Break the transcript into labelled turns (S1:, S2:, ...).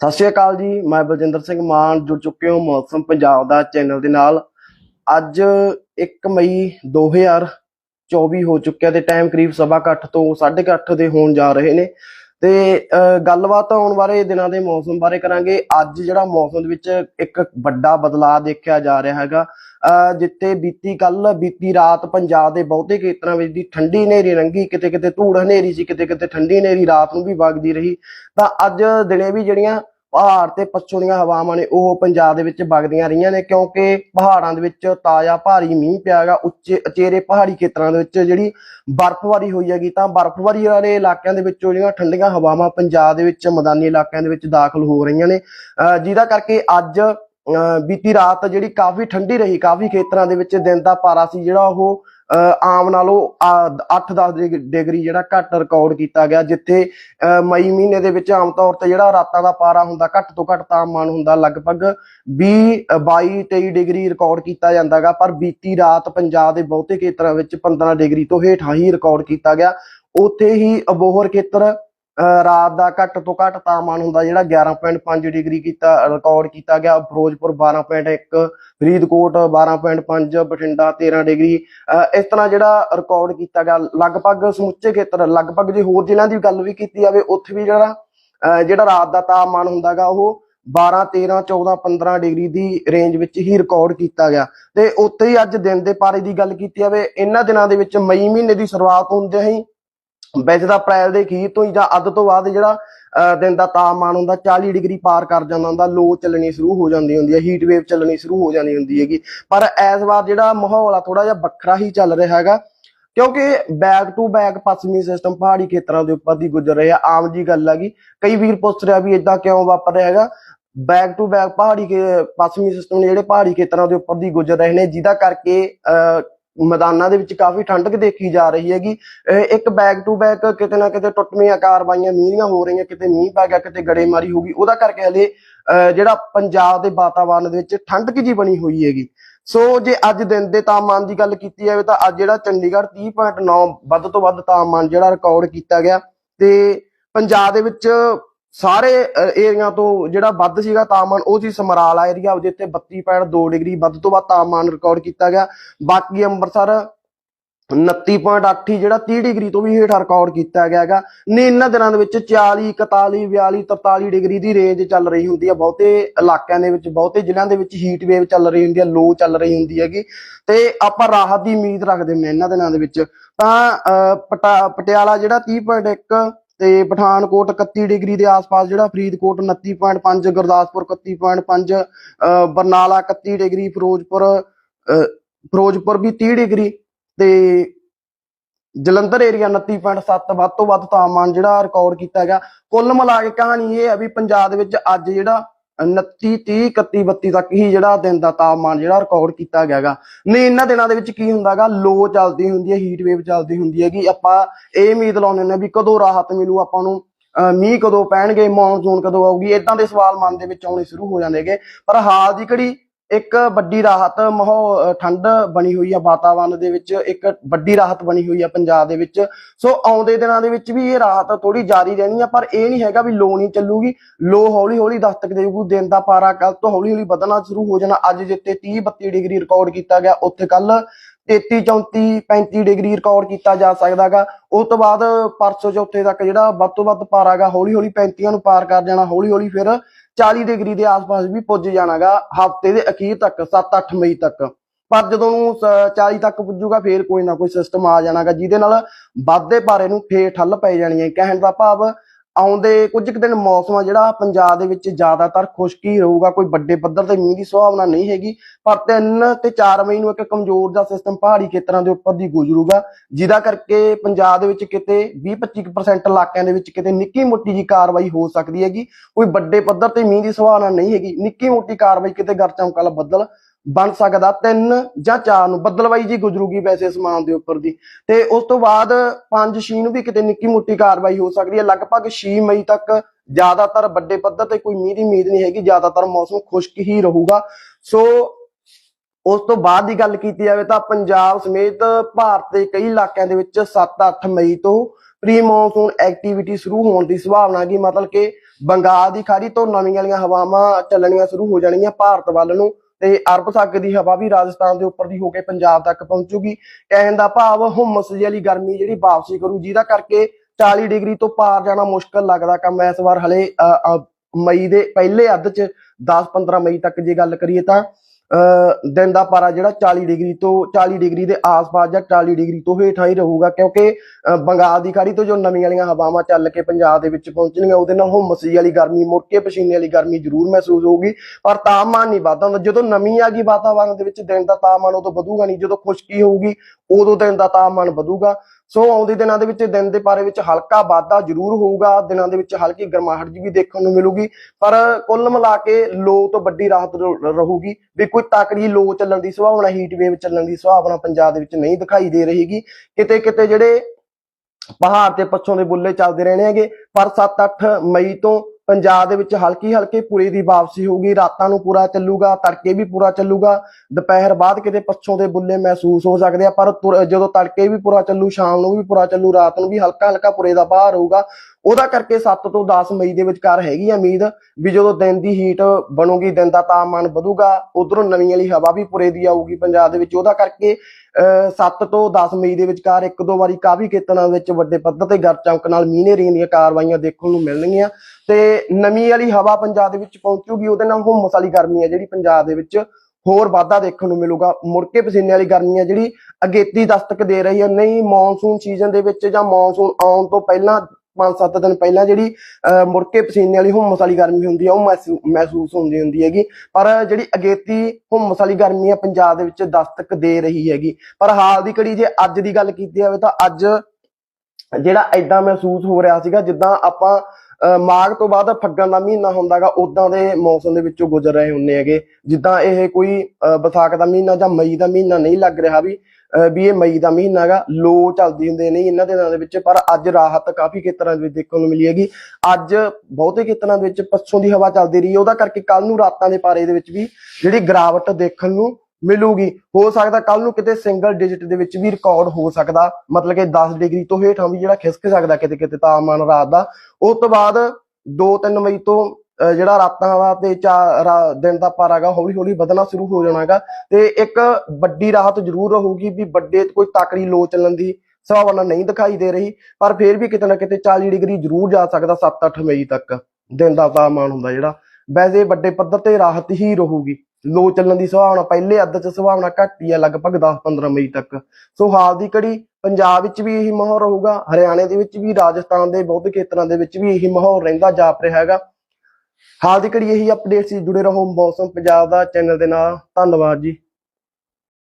S1: ਸਤਿ ਸ਼੍ਰੀ ਅਕਾਲ ਜੀ, ਮੈਂ ਬਲਜਿੰਦਰ ਸਿੰਘ ਮਾਨ, ਜੁੜ ਚੁੱਕੇ ਹਾਂ ਮੌਸਮ ਪੰਜਾਬ ਦਾ ਚੈਨਲ ਦੇ ਨਾਲ। ਅੱਜ 1 ਮਈ 2024 ਹੋ ਚੁੱਕਿਆ ਤੇ ਟਾਈਮ ਕਰੀਬ ਸਵਾ ਕੁ ਅੱਠ ਤੋਂ 8:30 ਦੇ ਹੋਣ ਜਾ ਰਹੇ ਨੇ। ਤੇ ਗੱਲਬਾਤ ਆਉਣ ਵਾਲੇ ਦਿਨਾਂ ਦੇ ਮੌਸਮ ਬਾਰੇ ਕਰਾਂਗੇ। ਅੱਜ ਜਿਹੜਾ ਮੌਸਮ ਦੇ ਵਿੱਚ ਇੱਕ ਵੱਡਾ ਬਦਲਾਅ ਦੇਖਿਆ ਜਾ ਰਿਹਾ ਹੈਗਾ। ਅਹ, ਜਿੱਥੇ ਬੀਤੀ ਕੱਲ ਬੀਤੀ ਰਾਤ ਪੰਜਾਬ ਦੇ ਬਹੁਤੇ ਖੇਤਰਾਂ ਵਿੱਚ ਦੀ ਠੰਡੀ ਹਨੇਰੀ ਲੰਘੀ। ਕਿਤੇ ਕਿਤੇ ਧੂੜ ਹਨੇਰੀ ਸੀ ਕਿਤੇ ਕਿਤੇ ਠੰਡੀ ਹਨੇਰੀ ਰਾਤ ਨੂੰ ਵੀ ਵਗਦੀ ਰਹੀ। ਤਾਂ ਅੱਜ ਦਿਨੇ ਵੀ ਜਿਹੜੀਆਂ ਪਹਾੜ ਤੇ ਪੱਛੋਂ ਦੀਆਂ ਹਵਾਵਾਂ ਨੇ, ਉਹ ਪੰਜਾਬ ਦੇ ਵਿੱਚ ਵਗਦੀਆਂ ਰਹੀਆਂ ਨੇ ਕਿਉਂਕਿ ਪਹਾੜਾਂ ਦੇ ਵਿੱਚ ਤਾਜ਼ਾ ਭਾਰੀ ਮੀਂਹ ਪਿਆਗਾ ਉੱਚੇ ਅਚੇਰੇ ਪਹਾੜੀ ਖੇਤਰਾਂ ਦੇ ਵਿੱਚ ਜਿਹੜੀ ਬਰਫ਼ਬਾਰੀ ਹੋਈ ਹੈਗੀ ਤਾਂ ਬਰਫ਼ਬਾਰੀ ਵਾਲੇ ਇਲਾਕਿਆਂ ਦੇ ਵਿੱਚੋਂ ਜਿਹੜੀਆਂ ਠੰਡੀਆਂ ਹਵਾਵਾਂ ਪੰਜਾਬ ਦੇ ਵਿੱਚ ਮੈਦਾਨੀ ਇਲਾਕਿਆਂ ਦੇ ਵਿੱਚ ਦਾਖਲ ਹੋ ਰਹੀਆਂ ਨੇ। ਅਹ ਜਿਹਦਾ ਕਰਕੇ ਅੱਜ, ਅਹ ਬੀਤੀ ਰਾਤ ਜਿਹੜੀ ਕਾਫੀ ਠੰਡੀ ਰਹੀ, ਕਾਫੀ ਖੇਤਰਾਂ ਦੇ ਵਿੱਚ ਦਿਨ ਦਾ ਪਾਰਾ ਸੀ ਜਿਹੜਾ ਉਹ ਆਮ ਨਾਲੋਂ 8-10 ਡਿਗਰੀ ਜਿਹੜਾ ਘੱਟ ਰਿਕਾਰਡ ਕੀਤਾ ਗਿਆ, ਜਿੱਥੇ, ਅਹ ਮਈ ਮਹੀਨੇ ਦੇ ਵਿੱਚ ਆਮ ਤੌਰ ਤੇ ਜਿਹੜਾ ਰਾਤਾਂ ਦਾ ਪਾਰਾ ਹੁੰਦਾ, ਘੱਟ ਤੋਂ ਘੱਟ ਤਾਪਮਾਨ ਹੁੰਦਾ ਲਗਭਗ 20 22 23 ਡਿਗਰੀ ਰਿਕਾਰਡ ਕੀਤਾ ਜਾਂਦਾਗਾ ਪਰ ਬੀਤੀ ਰਾਤ ਪੰਜਾਬ ਦੇ ਬਹੁਤੇ ਖੇਤਰਾਂ ਵਿੱਚ 15 ਡਿਗਰੀ ਤੋਂ ਹੇਠਾਂ ਹੀ ਰਿਕਾਰਡ ਕੀਤਾ ਗਿਆ। ਉੱਥੇ ਹੀ ਅਬੋਹਰ ਖੇਤਰ ਰਾਤ ਦਾ ਘੱਟ ਤੋਂ ਘੱਟ ਤਾਪਮਾਨ ਹੁੰਦਾ ਜਿਹੜਾ 11.5 ਡਿਗਰੀ ਕੀਤਾ ਰਿਕਾਰਡ ਕੀਤਾ ਗਿਆ। ਫਿਰੋਜ਼ਪੁਰ 12.1 ਫਰੀਦਕੋਟ 12.5 ਬਠਿੰਡਾ 13 ਡਿਗਰੀ। ਅਹ ਇਸ ਤਰ੍ਹਾਂ ਜਿਹੜਾ ਰਿਕਾਰਡ ਕੀਤਾ ਗਿਆ। ਲਗਭਗ ਸਮੁੱਚੇ ਖੇਤਰ, ਲਗਭਗ ਜੇ ਹੋਰ ਜ਼ਿਲ੍ਹਿਆਂ ਦੀ ਗੱਲ ਵੀ ਕੀਤੀ ਜਾਵੇ, ਉੱਥੇ ਵੀ ਜਿਹੜਾ, ਅਹ ਜਿਹੜਾ ਰਾਤ ਦਾ ਤਾਪਮਾਨ ਹੁੰਦਾਗਾ ਉਹ 12 13 14 15 ਡਿਗਰੀ ਦੀ ਰੇਂਜ ਵਿੱਚ ਹੀ ਰਿਕਾਰਡ ਕੀਤਾ ਗਿਆ। ਤੇ ਉੱਥੇ ਹੀ ਅੱਜ ਦਿਨ ਦੇ ਪਾਰੇ ਦੀ ਗੱਲ ਕੀਤੀ ਜਾਵੇ, ਇਹਨਾਂ ਦਿਨਾਂ ਦੇ ਵਿੱਚ ਮਈ ਮਹੀਨੇ ਦੀ ਸ਼ੁਰੂਆਤ ਹੁੰਦੇ ਹੀ ਵੈਸੇ ਤਾਂ ਅਪ੍ਰੈਲ ਦੇ ਅਖੀਰ ਤੋਂ ਹੀ ਜਾਂ ਅੱਧ ਤੋਂ ਬਾਅਦ ਜਿਹੜਾ ਦਿਨ ਦਾ ਤਾਪਮਾਨ ਹੁੰਦਾ 40 ਡਿਗਰੀ ਪਾਰ ਕਰ ਜਾਂਦਾ ਹੁੰਦਾ ਲੋ ਚੱਲਣੀ ਸ਼ੁਰੂ ਹੋ ਜਾਂਦੀ ਹੁੰਦੀ ਹੈ ਹੀਟ ਵੇਵ ਚੱਲਣੀ ਸ਼ੁਰੂ ਹੋ ਜਾਂਦੀ ਹੁੰਦੀ ਹੈਗੀ। ਪਰ ਇਸ ਵਾਰ ਜਿਹੜਾ ਮਾਹੌਲ ਆ ਥੋੜਾ ਜਿਹਾ ਵੱਖਰਾ ਹੀ ਚੱਲ ਰਿਹਾ ਹੈਗਾ ਕਿਉਂਕਿ ਬੈਕ ਟੂ ਬੈਕ ਪੱਛਮੀ ਸਿਸਟਮ ਪਹਾੜੀ ਖੇਤਰਾਂ ਦੇ ਉੱਪਰ ਦੀ ਗੁਜ਼ਰ ਰਿਹਾ ਆਮ ਜੀ ਗੱਲ ਹੈਗੀ ਕਈ ਵੀਰ ਪੁੱਛ ਰਿਹਾ ਵੀ ਇਦਾਂ ਕਿਉਂ ਵਾਪਰ ਰਿਹਾ ਹੈਗਾ? ਬੈਕ ਟੂ ਬੈਕ ਪਹਾੜੀ ਕੇ ਪੱਛਮੀ ਸਿਸਟਮ ਨੇ ਜਿਹੜੇ ਪਹਾੜੀ ਖੇਤਰਾਂ ਦੇ ਉੱਪਰ ਦੀ ਗੁਜ਼ਰ ਰਹੇ ਨੇ ਜਿਹਦਾ ਕਰਕੇ ਅਹ, ਮੈਦਾਨਾਂ ਦੇ ਵਿੱਚ ਕਾਫੀ ਠੰਡਕ ਦੇਖੀ ਜਾ ਰਹੀ ਹੈਗੀ। ਇੱਕ ਬੈਕ ਟੂ ਬੈਕ ਕਿਤੇ ਨਾ ਕਿਤੇ ਟੁੱਟਵੀਆਂ ਕਾਰਵਾਈਆਂ ਮੀਂਹਾਂ ਹੋ ਰਹੀਆਂ ਕਿਤੇ ਮੀਂਹ ਪੈ ਗਿਆ ਕਿਤੇ ਗੜੇਮਾਰੀ ਹੋ ਗਈ। ਉਹਦਾ ਕਰਕੇ ਹਲੇ ਅਹ, ਜਿਹੜਾ ਪੰਜਾਬ ਦੇ ਵਾਤਾਵਰਣ ਦੇ ਵਿੱਚ ਠੰਡਕ ਜੀ ਬਣੀ ਹੋਈ ਹੈਗੀ। ਸੋ ਜੇ ਅੱਜ ਦਿਨ ਦੇ ਤਾਪਮਾਨ ਦੀ ਗੱਲ ਕੀਤੀ ਜਾਵੇ ਤਾਂ ਅੱਜ ਜਿਹੜਾ ਚੰਡੀਗੜ੍ਹ 30.9 ਵੱਧ ਤੋਂ ਵੱਧ ਤਾਪਮਾਨ ਜਿਹੜਾ ਰਿਕਾਰਡ ਕੀਤਾ ਗਿਆ ਤੇ ਪੰਜਾਬ ਦੇ ਵਿੱਚ ਸਾਰੇ ਏਰੀਆ ਤੋਂ ਜਿਹੜਾ ਵੱਧ ਸੀਗਾ ਤਾਪਮਾਨ ਉਹ ਸੀ ਸਮਰਾਲਾ ਏਰੀਆ ਜਿੱਥੇ 32.2 ਡਿਗਰੀ ਵੱਧ ਤੋਂ ਵੱਧ ਤਾਪਮਾਨ ਰਿਕਾਰਡ ਕੀਤਾ ਗਿਆ। ਬਾਕੀ ਅੰਮ੍ਰਿਤਸਰ 29.8 ਜਿਹੜਾ 30 ਡਿਗਰੀ ਤੋਂ ਵੀ ਹੇਠਾਂ ਰਿਕਾਰਡ ਕੀਤਾ ਗਿਆ ਹੈਗਾ। ਨੇ ਇਹਨਾਂ ਦਿਨਾਂ ਦੇ ਵਿੱਚ 40 41 42 43 ਡਿਗਰੀ ਦੀ ਰੇਂਜ ਚੱਲ ਰਹੀ ਹੁੰਦੀ ਹੈ। ਬਹੁਤੇ ਇਲਾਕਿਆਂ ਦੇ ਵਿੱਚ ਬਹੁਤੇ ਜ਼ਿਲ੍ਹਿਆਂ ਦੇ ਵਿੱਚ ਹੀਟ ਵੇਵ ਚੱਲ ਰਹੀ ਹੁੰਦੀ ਹੈ ਲੋ ਚੱਲ ਰਹੀ ਹੁੰਦੀ ਹੈਗੀ। ਤੇ ਆਪਾਂ ਰਾਹਤ ਦੀ ਉਮੀਦ ਰੱਖਦੇ ਹਾਂ ਇਹਨਾਂ ਦਿਨਾਂ ਦੇ ਵਿੱਚ। ਤਾਂ ਅਹ, ਪਟਾ- ਪਟਿਆਲਾ ਜਿਹੜਾ 30.1 ਤੇ ਪਠਾਨਕੋਟ 31 ਡਿਗਰੀ ਦੇ ਆਸ-ਪਾਸ ਜਿਹੜਾ ਫਰੀਦਕੋਟ 29.5 ਗੁਰਦਾਸਪੁਰ 31.5 ਅਹ, ਬਰਨਾਲਾ 31 ਡਿਗਰੀ ਫਿਰੋਜ਼ਪੁਰ ਅਹ, ਫਿਰੋਜ਼ਪੁਰ ਵੀ 30 ਡਿਗਰੀ ਤੇ ਜਲੰਧਰ ਏਰੀਆ 29.7 ਵੱਧ ਤੋਂ ਵੱਧ ਤਾਪਮਾਨ ਜਿਹੜਾ ਰਿਕਾਰਡ ਕੀਤਾ ਗਿਆ। ਕੁੱਲ ਮਿਲਾ ਕੇ ਕਹਾਣੀ ਇਹ ਹੈ ਵੀ ਪੰਜਾਬ ਦੇ ਵਿੱਚ ਅੱਜ ਜਿਹੜਾ 29 30 31 32 ਤੱਕ ਹੀ ਜਿਹੜਾ ਦਿਨ ਦਾ ਤਾਪਮਾਨ ਜਿਹੜਾ ਰਿਕਾਰਡ ਕੀਤਾ ਗਿਆਗਾ। ਨਹੀਂ, ਇਹਨਾਂ ਦਿਨਾਂ ਦੇ ਵਿੱਚ ਕੀ ਹੁੰਦਾਗਾ? ਲੋ ਚੱਲਦੀ ਹੁੰਦੀ ਹੈ ਹੀਟ ਵੇਵ ਚੱਲਦੀ ਹੁੰਦੀ ਹੈਗੀ। ਆਪਾਂ ਇਹ ਉਮੀਦ ਲਾਉਂਦੇ ਨੇ ਵੀ ਕਦੋਂ ਰਾਹਤ ਮਿਲੂ, ਆਪਾਂ ਨੂੰ, ਅਹ ਮੀਂਹ ਕਦੋਂ ਪੈਣਗੇ ਮੌਨਸੂਨ ਕਦੋਂ ਆਊਗੀ ਇਦਾਂ ਦੇ ਸਵਾਲ ਮਨ ਦੇ ਵਿੱਚ ਆਉਣੇ ਸ਼ੁਰੂ ਹੋ ਜਾਂਦੇਗੇ ਪਰ ਹਾਲ ਦੀ ਘੜੀ ਇੱਕ ਵੱਡੀ ਰਾਹਤ ਮਾਹੌਲ ਠੰਡ ਬਣੀ ਹੋਈ ਆ ਵਾਤਾਵਰਣ ਦੇ ਵਿੱਚ, ਇੱਕ ਵੱਡੀ ਰਾਹਤ ਬਣੀ ਹੋਈ ਆ ਪੰਜਾਬ ਦੇ ਵਿੱਚ। ਸੋ ਆਉਂਦੇ ਦਿਨਾਂ ਦੇ ਵਿੱਚ ਵੀ ਇਹ ਰਾਹਤ ਥੋੜੀ ਜਾਰੀ ਰਹਿਣੀ ਆ, ਪਰ ਇਹ ਨਹੀਂ ਹੈਗਾ ਵੀ ਲੋ ਨਹੀਂ ਚੱਲੂਗੀ। ਲੋ ਹੌਲੀ ਹੌਲੀ ਦਸਤਕ ਦੇਊਗੀ, ਦਿਨ ਦਾ ਪਾਰਾ ਕੱਲ ਤੋਂ ਹੌਲੀ ਹੌਲੀ ਵਧਣਾ ਸ਼ੁਰੂ ਹੋ ਜਾਣਾ। ਅੱਜ ਜਿੱਤੇ 30 32 ਡਿਗਰੀ ਰਿਕਾਰਡ ਕੀਤਾ ਗਿਆ, ਉੱਥੇ ਕੱਲ 33 34 35 ਡਿਗਰੀ ਰਿਕਾਰਡ ਕੀਤਾ ਜਾ ਸਕਦਾਗਾ ਉਸ ਤੋਂ ਬਾਅਦ ਪਰਸੋਂ ਚੌਥੇ ਤੱਕ ਜਿਹੜਾ ਵੱਧ ਤੋਂ ਵੱਧ ਪਾਰਾਗਾ ਹੌਲੀ ਹੌਲੀ 35 ਨੂੰ ਪਾਰ ਕਰ ਜਾਣਾ ਹੌਲੀ ਹੌਲੀ ਫਿਰ 40 ਡਿਗਰੀ ਦੇ ਆਸ-ਪਾਸ ਵੀ ਪੁੱਜ ਜਾਣਾਗਾ ਹਫ਼ਤੇ ਦੇ ਅਖੀਰ ਤੱਕ 7-8 ਮਈ ਤੱਕ। ਪਰ ਜਦੋਂ ਨੂੰ 40 ਤੱਕ ਪੁੱਜੂਗਾ, ਫੇਰ ਕੋਈ ਨਾ ਕੋਈ ਸਿਸਟਮ ਆ ਜਾਣਾਗਾ, ਜਿਹਦੇ ਨਾਲ ਵਾਧੇ ਪਾਰੇ ਨੂੰ ਫੇਰ ਠੱਲ ਪੈ ਜਾਣੀ ਹੈ ਕਹਿਣ ਦਾ ਭਾਵ ਆਉਂਦੇ ਕੁਝ ਕੁ ਦਿਨ ਮੌਸਮ ਆ ਜਿਹੜਾ, ਪੰਜਾਬ ਦੇ ਵਿੱਚ ਜ਼ਿਆਦਾਤਰ ਖੁਸ਼ਕੀ ਹੀ ਰਹੂਗਾ, ਕੋਈ ਵੱਡੇ ਪੱਧਰ ਤੇ ਮੀਂਹ ਦੀ ਸੰਭਾਵਨਾ ਨਹੀਂ ਹੈਗੀ। ਪਰ 3 ਤੇ 4 ਮਈ ਨੂੰ ਇੱਕ ਕਮਜ਼ੋਰ ਦਾ ਸਿਸਟਮ ਪਹਾੜੀ ਖੇਤਰਾਂ ਦੇ ਉੱਪਰ ਦੀ ਗੁਜ਼ਰੂਗਾ, ਜਿਹਦਾ ਕਰਕੇ ਪੰਜਾਬ ਦੇ ਵਿੱਚ ਕਿਤੇ 20-25% ਇਲਾਕਿਆਂ ਦੇ ਵਿੱਚ ਕਿਤੇ ਨਿੱਕੀ ਮੋਟੀ ਜੀ ਕਾਰਵਾਈ ਹੋ ਸਕਦੀ ਹੈਗੀ। ਕੋਈ ਵੱਡੇ ਪੱਧਰ ਤੇ ਮੀਂਹ ਦੀ ਸੰਭਾਵਨਾ ਨਹੀਂ ਹੈਗੀ। ਨਿੱਕੀ ਮੋਟੀ ਕਾਰਵਾਈ ਕਿਤੇ ਗਰ ਚਮਕਾਲਾ ਬੱਦਲ ਬਣ ਸਕਦਾ, ਤਿੰਨ ਜਾਂ ਚਾਰ ਨੂੰ। ਬੱਦਲਵਾਈ ਜੀ ਗੁਜ਼ਰੂਗੀ ਵੈਸੇ ਸਮਾਨ ਦੇ ਉੱਪਰ ਦੀ। ਤੇ ਉਸ ਤੋਂ ਬਾਅਦ 5 ਛੇ ਨੂੰ ਵੀ ਕਿਤੇ ਨਿੱਕੀ ਮੋਟੀ ਕਾਰਵਾਈ ਹੋ ਸਕਦੀ ਹੈ। ਲਗਭਗ 6 ਮਈ ਤੱਕ ਜ਼ਿਆਦਾਤਰ ਵੱਡੇ ਪੱਧਰ ਤੇ ਕੋਈ ਮੀਂਹ ਦੀ ਉਮੀਦ ਨਹੀਂ ਹੈਗੀ। ਜ਼ਿਆਦਾਤਰ ਮੌਸਮ ਖੁਸ਼ਕ ਹੀ ਰਹੂਗਾ। ਸੋ ਉਸ ਤੋਂ ਬਾਅਦ ਦੀ ਗੱਲ ਕੀਤੀ ਜਾਵੇ ਤਾਂ ਪੰਜਾਬ ਸਮੇਤ ਭਾਰਤ ਦੇ ਕਈ ਇਲਾਕਿਆਂ ਦੇ ਵਿੱਚ 7-8 ਮਈ ਤੋਂ ਪ੍ਰੀ ਮੌਨਸੂਨ ਐਕਟੀਵਿਟੀ ਸ਼ੁਰੂ ਹੋਣ ਦੀ ਸੰਭਾਵਨਾ ਹੈਗੀ। ਮਤਲਬ ਕਿ ਬੰਗਾਲ ਦੀ ਖਾੜੀ ਤੋਂ ਨਵੀਆਂ ਵਾਲੀਆਂ ਹਵਾਵਾਂ ਚੱਲਣੀਆਂ ਸ਼ੁਰੂ ਹੋ ਜਾਣਗੀਆਂ ਭਾਰਤ ਵੱਲ ਨੂੰ। ਤੇ ਅਰਬ ਸਾਗਰ ਦੀ ਹਵਾ ਵੀ ਰਾਜਸਥਾਨ ਦੇ ਉੱਪਰ ਦੀ ਹੋ ਕੇ ਪੰਜਾਬ ਤੱਕ ਪਹੁੰਚੂਗੀ। ਕਹਿਣ ਦਾ ਭਾਵ ਹੁਮਸ ਜਿਹੀ ਵਾਲੀ ਗਰਮੀ ਜਿਹੜੀ ਵਾਪਸੀ ਕਰੂ ਜਿਹਦਾ ਕਰਕੇ 40 ਡਿਗਰੀ ਤੋਂ ਪਾਰ ਜਾਣਾ ਮੁਸ਼ਕਲ ਲੱਗਦਾ ਕੰਮ। ਇਸ ਵਾਰ ਹਲੇ ਅ, ਮਈ ਦੇ ਪਹਿਲੇ ਅੱਧ ਚ 10-15 ਮਈ ਤੱਕ ਜੇ ਗੱਲ ਕਰੀਏ ਤਾਂ। ਦਿਨ ਦਾ ਪਾਰਾ ਜਿਹੜਾ 40 ਡਿਗਰੀ ਤੋਂ 40 ਡਿਗਰੀ ਦੇ ਆਸ-ਪਾਸ ਜਾਂ 40 ਡਿਗਰੀ ਤੋਂ ਹੇਠਾਂ ਹੀ ਰਹੂਗਾ ਕਿਉਂਕਿ ਅ, ਬੰਗਾਲ ਦੀ ਖਾੜੀ ਤੋਂ ਜੋ ਨਵੀਂ ਵਾਲੀਆਂ ਹਵਾਵਾਂ ਚੱਲ ਕੇ ਪੰਜਾਬ ਦੇ ਵਿੱਚ ਪਹੁੰਚਣਗੀਆਂ ਉਹਦੇ ਨਾਲ ਹੁਮਸ ਜਿਹੀ ਵਾਲੀ ਗਰਮੀ ਮੁੜ ਕੇ ਪਸੀਨੇ ਵਾਲੀ ਗਰਮੀ ਜ਼ਰੂਰ ਮਹਿਸੂਸ ਹੋਊਗੀ ਪਰ ਤਾਪਮਾਨ ਨਹੀਂ ਵਧਦਾ ਹੁੰਦਾ। ਜਦੋਂ ਨਮੀ ਆ ਗਈ ਵਾਤਾਵਰਣ ਦੇ ਵਿੱਚ ਦਿਨ ਦਾ ਤਾਪਮਾਨ ਉਦੋਂ ਵਧੂਗਾ ਨਹੀਂ ਜਦੋਂ ਖੁਸ਼ਕੀ ਹੋਊਗੀ ਉਦੋਂ ਦਿਨ ਦਾ ਤਾਪਮਾਨ ਵਧੂਗਾ। ਸੋ ਆਉਂਦੇ ਦਿਨਾਂ ਦੇ ਵਿੱਚ, ਦਿਨ ਦੇ ਪਾਰੇ ਵਿੱਚ ਹਲਕਾ ਵਾਧਾ ਜ਼ਰੂਰ ਹੋਊਗਾ। ਦਿਨਾਂ ਦੇ ਵਿੱਚ ਹਲਕੀ ਗਰਮਾਹਟ ਜੀ ਵੀ ਦੇਖਣ ਨੂੰ ਮਿਲੂਗੀ। ਪਰ ਕੁੱਲ ਮਿਲਾ ਕੇ ਲੋ ਤੋਂ ਵੱਡੀ ਰਾਹਤ ਰਹੂਗੀ। ਵੀ ਕੋਈ ਤਕੜੀ ਲੋ ਚੱਲਣ ਦੀ ਸੰਭਾਵਨਾ ਹੀਟ ਵੇਵ ਚੱਲਣ ਦੀ ਸੰਭਾਵਨਾ ਪੰਜਾਬ ਦੇ ਵਿੱਚ ਨਹੀਂ ਦਿਖਾਈ ਦੇ ਰਹੀਗੀ। ਕਿਤੇ ਕਿਤੇ ਜਿਹੜੇ ਪਹਾੜ ਤੇ ਪੱਛੋਂ ਦੇ ਬੁੱਲੇ ਚੱਲਦੇ ਰਹਿਣੇ ਹੈਗੇ ਪਰ 7-8 ਮਈ ਤੋਂ ਪੰਜਾਬ ਦੇ ਵਿੱਚ ਹਲਕੀ ਹਲਕੀ ਪੂਰੇ ਦੀ ਵਾਪਸੀ ਹੋਊਗੀ, ਰਾਤਾਂ ਨੂੰ ਪੂਰਾ ਚੱਲੂਗਾ, ਤੜਕੇ ਵੀ ਪੂਰਾ ਚੱਲੂਗਾ, ਦੁਪਹਿਰ ਬਾਅਦ ਕਿਤੇ ਪੱਛੋਂ ਦੇ ਬੁੱਲੇ ਮਹਿਸੂਸ ਹੋ ਸਕਦੇ ਆ, ਪਰ ਤੁਰ- ਜਦੋਂ ਤੜਕੇ ਵੀ ਪੂਰਾ ਚੱਲੂ, ਸ਼ਾਮ ਨੂੰ ਵੀ ਪੂਰਾ ਚੱਲੂ, ਰਾਤ ਨੂੰ ਵੀ ਹਲਕਾ ਹਲਕਾ ਪੂਰੇ ਦਾ ਬਾਹਰ ਹੋਊਗਾ ਉਹਦਾ ਕਰਕੇ 7 ਤੋਂ 10 ਮਈ ਦੇ ਵਿਚਕਾਰ ਹੈਗੀ ਆ ਉਮੀਦ ਵੀ ਜਦੋਂ ਦਿਨ ਦੀ ਹੀਟ ਬਣੂਗੀ, ਦਿਨ ਦਾ ਤਾਪਮਾਨ ਵਧੂਗਾ, ਉਧਰੋਂ ਨਵੀਂ ਵਾਲੀ ਹਵਾ ਵੀ ਪੂਰੇ ਦੀ ਆਊਗੀ ਪੰਜਾਬ ਦੇ ਵਿੱਚ। ਉਹਦਾ ਕਰਕੇ 7 ਤੋਂ 10 ਮਈ ਦੇ ਵਿਚਕਾਰ ਇੱਕ ਦੋ ਵਾਰੀ ਕਾਫੀ ਖੇਤਰਾਂ ਵਿੱਚ ਵੱਡੇ ਪੱਧਰ ਤੇ ਗਰ ਚਮਕ ਨਾਲ ਮੀਂਹ ਹਨੇਰੀ ਦੀਆਂ ਕਾਰਵਾਈਆਂ ਦੇਖਣ ਨੂੰ ਮਿਲਣਗੀਆਂ। ਤੇ ਨਵੀਂ ਵਾਲੀ ਹਵਾ ਪੰਜਾਬ ਦੇ ਵਿੱਚ ਪਹੁੰਚੂਗੀ, ਉਹਦੇ ਨਾਲ ਹੁਮਸ ਵਾਲੀ ਗਰਮੀ ਹੈ ਜਿਹੜੀ ਪੰਜਾਬ ਦੇ ਵਿੱਚ ਹੋਰ ਵਾਧਾ ਦੇਖਣ ਨੂੰ ਮਿਲੂਗਾ। ਮੁੜ ਕੇ ਪਸੀਨੇ ਵਾਲੀ ਗਰਮੀ ਹੈ ਜਿਹੜੀ ਅਗੇਤੀ ਦਸਤਕ ਦੇ ਰਹੀ ਹੈ ਨਹੀਂ ਮੌਨਸੂਨ ਸੀਜ਼ਨ ਦੇ ਵਿੱਚ ਜਾਂ ਮੌਨਸੂਨ ਆਉਣ ਤੋਂ ਪਹਿਲਾਂ 5-7 ਦਿਨ ਪਹਿਲਾਂ ਜਿਹੜੀ ਅਹ, ਮੁੜ ਪਸੀਨੇ ਵਾਲੀ ਹੁਮਸ ਵਾਲੀ ਗਰਮੀ ਹੁੰਦੀ ਹੈ ਉਹ ਮਹਿਸੂ- ਮਹਿਸੂਸ ਹੁੰਦੀ ਹੁੰਦੀ ਹੈਗੀ। ਪਰ ਜਿਹੜੀ ਅਗੇਤੀ ਹੁਮਸ ਵਾਲੀ ਗਰਮੀ ਹੈ ਪੰਜਾਬ ਦੇ ਵਿੱਚ ਦਸਤਕ ਦੇ ਰਹੀ ਹੈਗੀ। ਪਰ ਹਾਲ ਦੀ ਘੜੀ ਜੇ ਅੱਜ ਦੀ ਗੱਲ ਕੀਤੀ ਜਾਵੇ ਤਾਂ ਅੱਜ ਜਿਹੜਾ ਐਦਾਂ ਮਹਿਸੂਸ ਹੋ ਰਿਹਾ ਸੀਗਾ ਜਿੱਦਾਂ ਆਪਾਂ ਅਹ, ਮਾਘ ਤੋਂ ਬਾਅਦ ਫੱਗਣ ਦਾ ਮਹੀਨਾ ਹੁੰਦਾਗਾ ਉਦਾਂ ਦੇ ਮੌਸਮ ਦੇ ਵਿੱਚੋਂ ਗੁਜ਼ਰ ਰਹੇ ਹੁੰਨੇ ਹੈਗੇ। ਜਿੱਦਾਂ ਇਹ ਕੋਈ ਵਿਸਾਖ ਦਾ ਮਹੀਨਾ ਜਾਂ ਮਈ ਦਾ ਮਹੀਨਾ ਨਹੀਂ ਲੱਗ ਰਿਹਾ ਵੀ ਅਹ, ਵੀ ਇਹ ਮਈ ਦਾ ਮਹੀਨਾ ਹੈਗਾ ਲੋ ਚੱਲਦੀ ਹੁੰਦੇ ਨੇ ਇਹਨਾਂ ਦਿਨਾਂ ਦੇ ਵਿੱਚ ਪਰ ਅੱਜ ਰਾਹਤ ਕਾਫੀ ਖੇਤਰਾਂ ਦੇ ਵਿੱਚ ਦੇਖਣ ਨੂੰ ਮਿਲੀ ਹੈਗੀ। ਅੱਜ ਬਹੁਤੇ ਖੇਤਰਾਂ ਦੇ ਵਿੱਚ ਪੱਛੋਂ ਦੀ ਹਵਾ ਚੱਲਦੀ ਰਹੀ ਹੈ। ਉਹਦਾ ਕਰਕੇ ਕੱਲ ਨੂੰ ਰਾਤਾਂ ਦੇ ਪਾਰੇ ਦੇ ਵਿੱਚ ਵੀ ਜਿਹੜੀ ਗਿਰਾਵਟ ਦੇਖਣ ਨੂੰ ਮਿਲੂਗੀ। ਹੋ ਸਕਦਾ ਕੱਲ ਨੂੰ ਕਿਤੇ ਸਿੰਗਲ ਡਿਜਿਟ ਦੇ ਵਿੱਚ ਵੀ ਰਿਕਾਰਡ ਹੋ ਸਕਦਾ। ਮਤਲਬ ਕਿ 10 ਡਿਗਰੀ ਤੋਂ ਹੇਠਾਂ ਵੀ ਜਿਹੜਾ ਖਿਸਕ ਸਕਦਾ ਕਿਤੇ ਕਿਤੇ ਤਾਪਮਾਨ ਰਾਤ ਦਾ। ਉਸ ਤੋਂ ਬਾਅਦ 2-3 ਮਈ ਤੋਂ ਜਿਹੜਾ ਰਾਤਾਂ ਦਾ ਤੇ ਚਾ- ਦਿਨ ਦਾ ਪਾਰਾ ਹੈਗਾ ਹੌਲੀ ਹੌਲੀ ਵਧਣਾ ਸ਼ੁਰੂ ਹੋ ਜਾਣਾਗਾ। ਤੇ ਇੱਕ ਵੱਡੀ ਰਾਹਤ ਜ਼ਰੂਰ ਰਹੂਗੀ ਵੀ ਵੱਡੇ ਕੋਈ ਤਾਕੜੀ ਲੋ ਚੱਲਣ ਦੀ ਸੰਭਾਵਨਾ ਨਹੀਂ ਦਿਖਾਈ ਦੇ ਰਹੀ। ਪਰ ਫਿਰ ਵੀ ਕਿਤੇ ਨਾ ਕਿਤੇ 40 ਡਿਗਰੀ ਜ਼ਰੂਰ ਜਾ ਸਕਦਾ 7-8 ਮਈ ਤੱਕ। ਦਿਨ ਦਾ ਤਾਪਮਾਨ ਹੁੰਦਾ ਜਿਹੜਾ। ਵੈਸੇ ਵੱਡੇ ਪੱਧਰ ਤੇ ਰਾਹਤ ਹੀ ਰਹੂਗੀ। ਲੋ ਚੱਲਣ ਦੀ ਸੰਭਾਵਨਾ, ਪਹਿਲੇ ਅੱਧ ਚ ਸੰਭਾਵਨਾ ਘੱਟ ਹੀ ਆ, ਲਗਭਗ 10-15 ਮਈ ਤੱਕ। ਸੋ ਹਾਲ ਦੀ ਘੜੀ ਪੰਜਾਬ ਵਿੱਚ ਵੀ ਇਹੀ ਮਾਹੌਲ ਰਹੂਗਾ, ਹਰਿਆਣੇ ਦੇ ਵਿੱਚ ਵੀ, ਰਾਜਸਥਾਨ ਦੇ ਬਹੁਤ ਖੇਤਰਾਂ ਦੇ ਵਿੱਚ ਵੀ ਇਹੀ ਮਾਹੌਲ ਰਹਿੰਦਾ, ਜਾਪ ਰਿਹਾ ਹੈਗਾ। ਹਾਲ ਦੀ ਘੜੀ ਇਹੀ ਅਪਡੇਟ ਸੀ, ਜੁੜੇ ਰਹੋ ਮੌਸਮ ਪੰਜਾਬ ਦਾ ਚੈਨਲ ਦੇ ਨਾਲ, ਧੰਨਵਾਦ ਜੀ।